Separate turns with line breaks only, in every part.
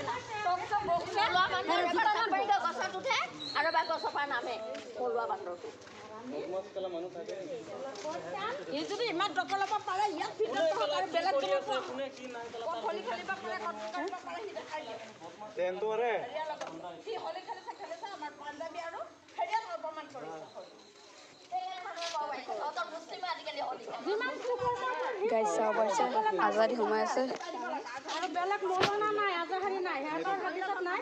থলুৱা মানুহৰ এবাৰ চাপৰিতে গছত উঠে আৰু এবাৰ গছৰ পৰা নামে থলুৱা বান্দৰটো
ই যদি ইমান টকা ল'ব পাৰে ইয়াত ভিতৰত থওক আৰু বেলেগ বেলেগ থওক। ক'ত হলি খেলিব পাৰে, ক'ত কৰিব পাৰে সি দেখাই দিয়ে। হেৰিয়াৰ লগত। সি হলি খেলিছে, খেলিছে, আমাৰ পাঞ্জাৱী আৰু হেৰিয়াত অপমান কৰিছে হলি।
তহঁতৰ মুছলিমে আজিকালি হলি খেলে।
যিমান চুকৰ কৰে, সি
গাইজ চাব পাৰিছে আজাদি সোমাই আছে
আৰু বেলেগ মৌলানা নাই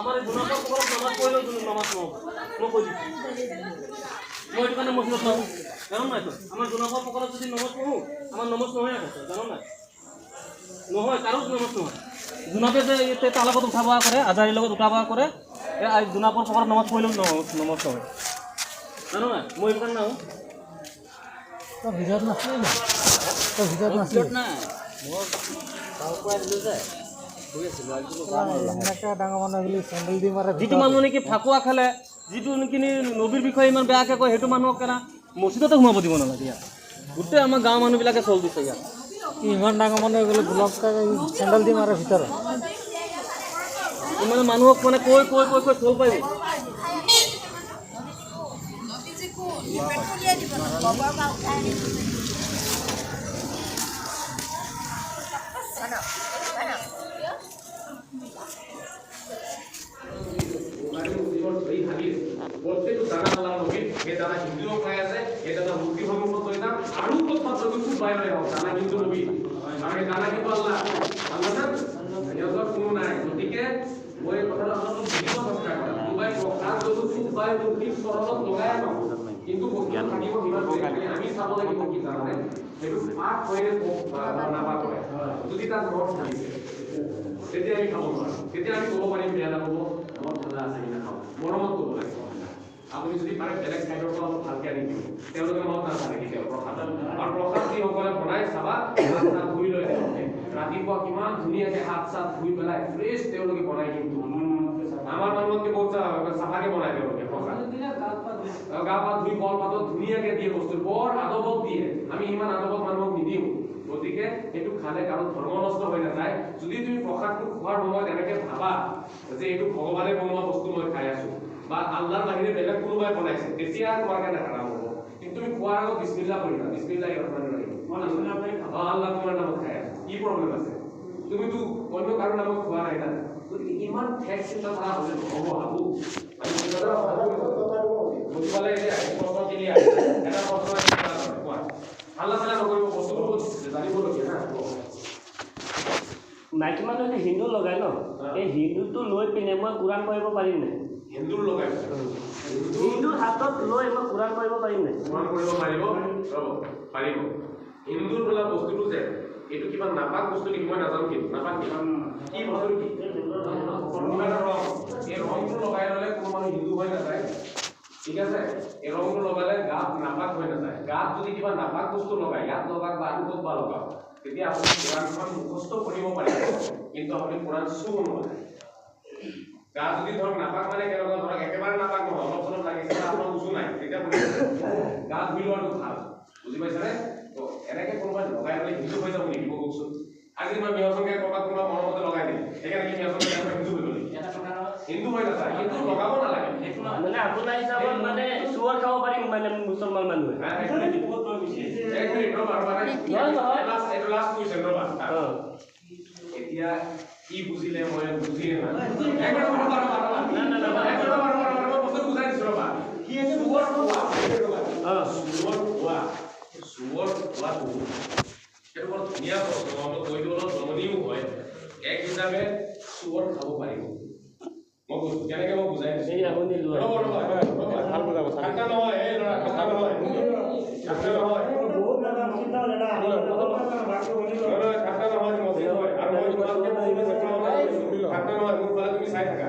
আমার গুণাপক করার নামাজ পড়লেও তুমি নামাজ পড়ো কোনো কই দিচ্ছি মই এইটো কাৰণে মছলত নাহো জানো নাই তই আমাৰ জোনাকৰ পকৰত যদি নমজ পঢ়োঁ আমাৰ নমাজ নহয় আকৌ জানো নাই? নহয় কাৰো নমজ নহয় জোনাকে যে তাৰ লগত উঠা বহা কৰে আজাৰীৰ লগত উঠা বহা কৰে জোনাকৰ পকৰত নমজ পঢ়িলেও নমজ নমজ নহয় জানো নাই? মই এইটো কাৰণে নাহো
তই ভিতৰত নাছিলি তই ভিতৰত নাছিলি নাই। মই
তাৰ পৰা আহিলোঁ যে।
যিটো মানুহ নেকি ফাকুৱা খেলে? যিটো নেকি নবীৰ বিষয়ে ইমান বেয়াকৈ কয় সেইটো মানুহক কেনা? মছজিদতে সোমাব দিব নালাগে ইয়াত। গোটেই আমাৰ গাঁৱৰ মানুহবিলাকে চল দিছে ইয়াত।
ইমান ডাঙৰ মানুহ গ'লে ব্লক চেণ্ডেল দি মাৰে ভিতৰত।
মানে মানুহক মানে কৈ কৈ কৈ কৈ চল পাৰিব
প্ৰত্যেকটো দানা আল্লাহ নবীৰ সেই দানা হিন্দুও পাই আছে সেই দানা মুক্তি সন্মুখত লৈ যাম আৰু ক'ত মাত্ৰ খুব পাই লৈ আহক দানা কিন্তু নবী আৰু সেই দানা কিন্তু আল্লাহ আল্লাহ সিহঁতৰ কোনো নাই গতিকে মই এই কথাটো আপোনালোকক বুজিব চেষ্টা কৰা কোনোবাই প্ৰসাদ যদি পাই মুক্তি চৰণত লগাই আনক কিন্তু থাকিব সিমান। আমি চাব লাগিব কি জানানে সেইটো পাঠ হয় নে নাপাঠ হয় যদি তাত ঘৰত থাকিছে তেতিয়া আমি খাব নোৱাৰোঁ তেতিয়া আমি ক'ব পাৰিম বেয়া নাপাব আমাৰ ঠাণ্ডা আছে কি নাখাওঁ মৰমত ক'ব লাগিব আপুনি যদি পাৰে বেলেগ ঠাইৰ পৰা অলপ ভালকে আনি দিব তেওঁলোকে মনত নাথাকে কেতিয়াও প্ৰসাদ আৰু প্ৰসাদ যিসকলে বনাই চাবা হাত চাত ধুই লৈ তেওঁলোকে ৰাতিপুৱা কিমান ধুনীয়াকে হাত চাত ধুই পেলাই ফ্ৰেছ তেওঁলোকে বনাই কিন্তু আমাৰ মানুহতকে বহুত চা- চাফাকে বনাই তেওঁলোকে প্ৰসাদ আৰু গা পা ধুই কল পাতত ধুনীয়াকে দিয়ে বস্তু বৰ আদবত দিয়ে। আমি ইমান আদবত মানুহক নিদিওঁ। গতিকে সেইটো খালে কাৰো ধৰ্ম নষ্ট হৈ নাযায়। যদি তুমি প্ৰসাদটো খোৱাৰ সময়ত এনেকে ভাবা যে এইটো ভগৱানে বনোৱা বস্তু মই খাই আছো বা আল্লাহৰ বাহিৰে বেলেগ কোনোবাই বনাইছে তেতিয়া তোমাৰ কাৰণে হাৰাম হ'ব। কিন্তু তুমি খোৱাৰ আগত বিছমিল্লা কৰিবা বিছমিল্লাহ ৰহমান ৰহিম। অ আল্লাহ তোমাৰ নামত খাই আছো। কি প্ৰব্লেম আছে? তুমিতো অন্য কাৰো নামত খোৱা নাই না। গতিকে ইমান ঠেক চিন্তা কৰা হ'লে নহ'ব ভাবো? এতিয়া এটা প্ৰশ্ন কোৱা হাল্লা চাল্লা নকৰিব জানিবলগীয়া না
মাইকী মানুহে হিন্দু লগাই ন এই হিন্দুটো লৈ পিনে মই কোৰাণ পঢ়িব পাৰিম নাই
হিন্দুৰ লগাই
হিন্দুৰ হাতত লৈ মই কোৰাণ পাৰিম নাই
কৰিব পাৰিব? ৰ'ব পাৰিব। হিন্দুৰ বোলা বস্তুটো যে এইটো কিবা নাপাক বস্তু নেকি মই নাজানো কিন্তু নাপাক কি কি বস্তু কি ঠিক আছে? ৰংটো লগালে গাত নাপাক হৈ নাযায় গাত যদি কিবা নাপাক বস্তু লগাই ইয়াত লগাক বা আৰু বা লগাওক তেতিয়া আপুনি কোৰাণখন মুখস্থ কৰিব পাৰিব, কিন্তু আপুনি কোৰাণ চুব নোৱাৰে গা যদি ধৰক নাপাক মানে কেনেকুৱা, ধৰক একেবাৰে নাপাক নহয়, অলপ চলপ লাগিছে আপোনাৰ উজু নাই, তেতিয়া গা ধুই লোৱাটো ভালো, বুজি পাইছানে? তো এনেকে কোনোবাই লগাই ল'লে হিন্দু হৈ যাব নেকি কওকচোন আজি মই মিয়াচনকে কৰবাত কোনোবা মৰমতে লগাই দিম, সেইকাৰণে কি মিয়াচনকে হিন্দু হৈ গ'ল হিন্দু হৈ নাযায় কিন্তু লগাব নালাগে
মানে আপোনাৰ হিচাপত মানে চুৱাৰ খাব পাৰিম মানে মুছলমান মানুহে
এক মিনিট, ৰ'বা, ৰ'বা, এইটো ৰ'বা। এতিয়া কি বুজিলে মই বুজিয়ে নাই এক মিনিট ৰ'বা, ৰ'বা, ৰ'বা।
নাই, নাই, নাই।
এক মিনিট ৰ'বা, ৰ'বা, ৰ'বা, মই বস্তুটো বুজাই দিছোঁ, ৰ'বা। কি চুবৰ খোৱা, ৰ'বা।
অঁ
চুবৰ খোৱা, চুবৰ খোৱাটো, সেইটো বৰ ধুনীয়া প্ৰশ্ন, অলপ কৈ দিওঁ, অলপ জমনিও হয়। এক হিচাপে চুবৰ খাব পাৰিব মই কৈছোঁ কেনেকে মই বুজাই দিছোঁ
এই আপুনি লোৱা
ৰ'ব, ৰ'ব, ৰ'ব।
ভাল বুজাব, ভাল।
ঠাণ্ডা নহয় এই ল'ৰা ঠাণ্ডা নহয় ঠাণ্ডা নহয় ঠাণ্ডা নহয়, মই। পাত্তা নহয় মোৰ ফালে তুমি চাই থাকা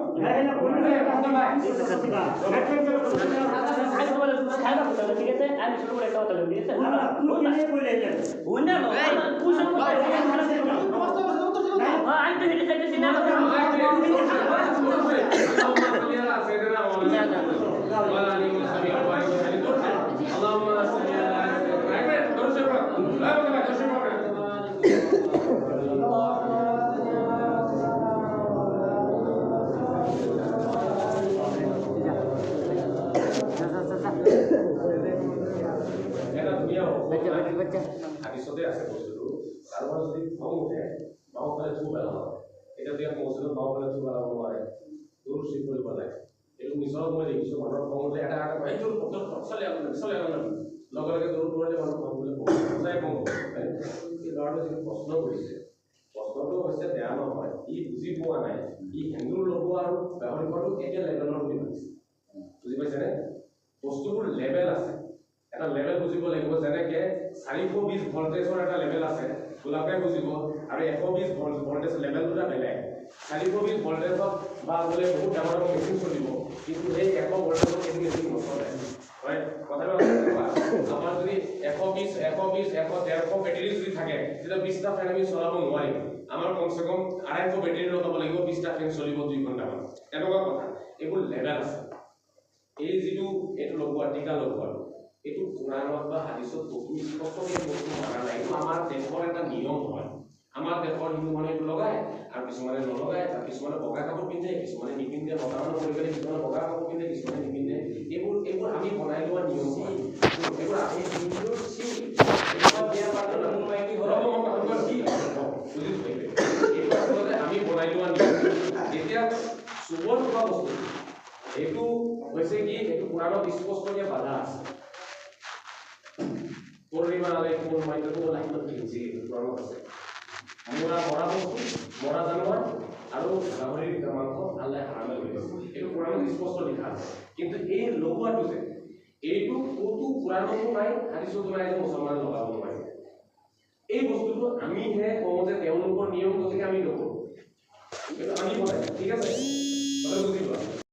لكن كلنا يتحكم عنده اللي تجلس هنا
হাদিছতে আছে বস্তুটো কাৰোবাৰ যদি খং উঠে বাওঁফালে থু পেলাব এতিয়া দিয়া মছজিদত বাওঁফালে থু পেলাব নোৱাৰে। দূৰ চিপ কৰিব লাগে এইটো মিছৰত মই দেখিছোঁ, মানুহৰ খং উঠে, এটা এটা এইটো চলে চলে লগে লগে দূৰ কৰিলে মানুহ খং উঠিলে সঁচাই খং উঠে। এই ল'ৰাটোৱে যিটো প্ৰশ্ন কৰিছে, প্ৰশ্নটো হৈছে বেয়া নহয়, ই বুজি পোৱা নাই। ই সেন্দুৰ লগোৱা আৰু গাহৰি খোৱাটো একে লেভেলৰ বুলি ভাবিছে। বুজি পাইছেনে? বস্তুবোৰ লেভেল আছে। এটা লেভেল বুজিব লাগিব যেনেকে চাৰিশ বিশ ভল্টেজৰ এটা লেভেল আছে গোলাপে বুজিব আৰু এশ বিশ ভল্টেজ লেভেল দুটা বেলেগ। চাৰিশ বিশ ভল্টেজত বা বোলে বহুত ডাঙৰ ডাঙৰ মেচিন চলিব কিন্তু সেই এশ ভল্টেজত মেচিন নচলে হয় কথাটো। আমাৰ যদি এশ বিশ এশ বিশ এশ ডেৰশ বেটেৰী যদি থাকে তেতিয়া বিশটা ফেন আমি চলাব নোৱাৰিম। আমাৰ কমচে কম আঢ়ৈশ বেটেৰী লগাব লাগিব বিশটা ফেন চলিব দুই ঘণ্টামান। তেনেকুৱা কথা। এইবোৰ লেভেল আছে। এই যিটো এইটো লগোৱা টিকা লগোৱাটো এইটো কোৰাণত বা হাদিছত বস্তু স্পষ্টকৈ বস্তু মানা নাই। এইটো আমাৰ দেশৰ এটা নিয়ম হয়। আমাৰ দেশৰ হিন্দু মানুহে এইটো লগায় আৰু কিছুমানে নলগায় আৰু কিছুমানে বগা কাপোৰ পিন্ধে কিছুমানে নিপিন্ধে মানুহ কৰি পেলাই কিছুমানে বগা কাপোৰ পিন্ধে কিছুমানে নিপিন্ধে। এইবোৰ এইবোৰ আমি বনাই লোৱা নিয়ম হয়। এইবোৰ আমি এইটো হৈছে কি? এইটো পুৰাণত স্পষ্টকৈ বাধা আছে। পূৰ্ণিমা আলাইকুম মাইকটো লাইনত লিখিছে এইটো পুৰাণত আছে মৰা মৰা বস্তু মৰা জানোৱাৰ আৰু গাহৰিৰ মাংস আল্লাহ হাৰামে কৰিছে এইটো পুৰাণত স্পষ্ট লিখা আছে কিন্তু এই লগোৱাটো যে এইটো ক'তো পুৰাণতো নাই হাদিছতো নাই যে মুছলমানে লগাব নোৱাৰে এই বস্তুটো আমিহে কওঁ যে তেওঁলোকৰ নিয়ম গতিকে আমি নকৰোঁ। কিন্তু আমি বনাই ঠিক আছে কথাটো বুজিব